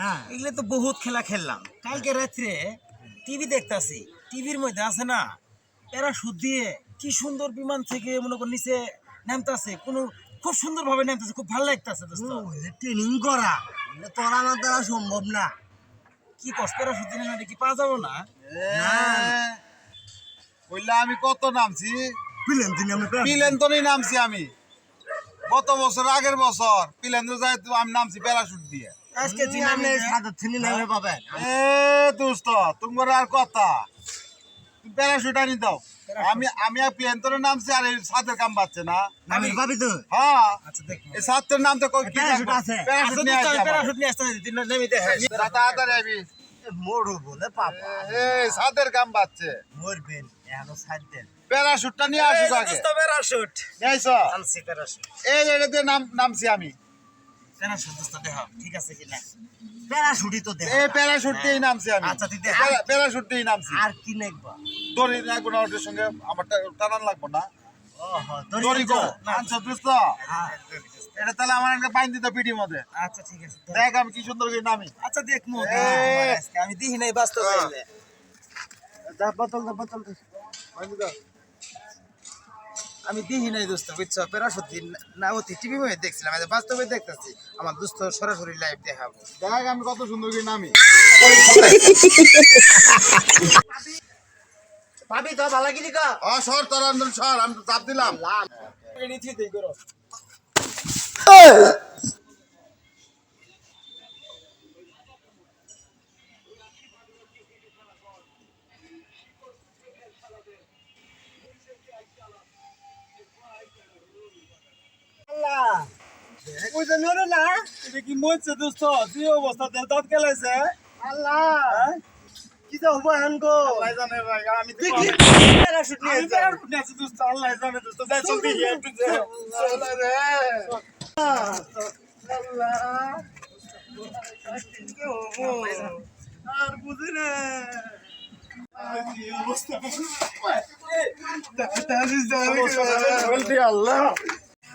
হ্যাঁ। এগুলো তো বহুত খেলা খেললাম। কালকে রাত্রে টিভি দেখতাছি। টিভির মধ্যে আছে না প্যারাশুট দিয়ে কি সুন্দর বিমান থেকে মনে কর নিচে নামতাছে কোনো খুব সুন্দর ভাবে নামতাছে খুব ভালো লাগতাছে দোস্ত। ট্রেনিং করা। তোর আমার দ্বারা সম্ভব না। কি কস প্যারাশুট দিয়ে নামলে কি পাওয়া যাব না? বললে আমি কত নামছি? পিলেন তিনি আমি পিলেন তো নামছি আমি। গত বছর আগের বছর পিলেন তো যাই আমি নামছি প্যারাশুট দিয়ে। আজকে সাদা নামে পাবেন। এ দোস্ত তোমার আর কথা। তুমি প্যারাশুট আনি দাও। আমি আমি আর প্লেন তোর নামছি আর এই সাতের কাম পাচ্ছে না। নামে পাবি তো। হ্যাঁ। আচ্ছা দেখ। এই সাতের নাম তো কই কি আছে। প্যারাশুট আচ্ছা নিয়ে দোস্ত, আসি প্যারাশুট নিয়ে আসতে দিন নেমে দেখে তাড়াতাড়ি আবি। মরু বলে পাপা। এই সাতের কাম পাচ্ছে মরবেন এখনও দেন। প্যারাশুটটা নিয়ে আসুক আগে দোস্ত প্যারাশুট নিয়েছ আনছি প্যারাশুট এই যে এটা দিয়ে নাম নামছি আমি। প্যারাশুট দোস্ত দেখ ঠিক আছে কি না? তো দেখ এই প্যারাশুট দিয়েই নামছি আমি। আচ্ছা, দেখ। প্যারা- প্যারাশুট দিয়েই নামছি। আর কি নেকবা দড়ি লাগবো না ওটার সঙ্গে আমার টানান লাগবো না। দড়ি গো দোস্ত হ্যাঁ এটা তাহলে আমার একটা বাইন দিতে পিটির মধ্যে। আচ্ছা ঠিক আছে দেখ। আমি কি সুন্দর করে নামি। আচ্ছা দেখ মো আমি দিহি নাই বাস্তব হইলে যা বোতল বোতল দে। আমি দেখি নাই দোস্ত বুঝছ? পেরা সত্যি না অতি টিভি মধ্যে দেখছিলাম বাস্তবে দেখতেছি। আমার দোস্ত সরাসরি লাইভ দেখাবো। দেখ আমি কত সুন্দর করে নামি। পাবি তো ভালো গিরি কা ও সর তোর আন্দোলন সর আমি তো চাপ দিলাম। ওই যে নরে না? এটা কি মরছে দোস্ত? যে অবস্থা? দাঁত গেলাইছে? আল্লাহ! কি তো হব হান গো? আল্লাহ জানে ভাই আমি তো দেখি প্যারাশুট নিয়ে আমি যা প্যারাশুট নিয়ে আছি দোস্ত আল্লাহ জানে দোস্ত। যাই চল দেখি একটু যে। চল রে আল্লাহ! আর বুঝি না। আল্লাহ দোস্ত দোস্ত প্যারাশুট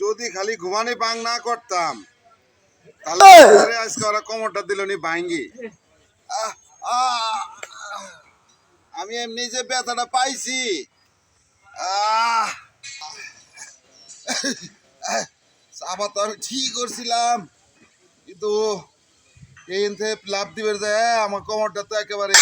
যদি খালি ঘুমানি বাং না করতাম তাহলে আজকে ওরা কোমরটা দিল নি ভাঙ্গি। আমি এমনি যে ব্যথাটা পাইছি। আহ সাফা তো আমি ঠিক করছিলাম। কিন্তু এই লাভ দিবে যায় আমার কোমরটা তো একেবারে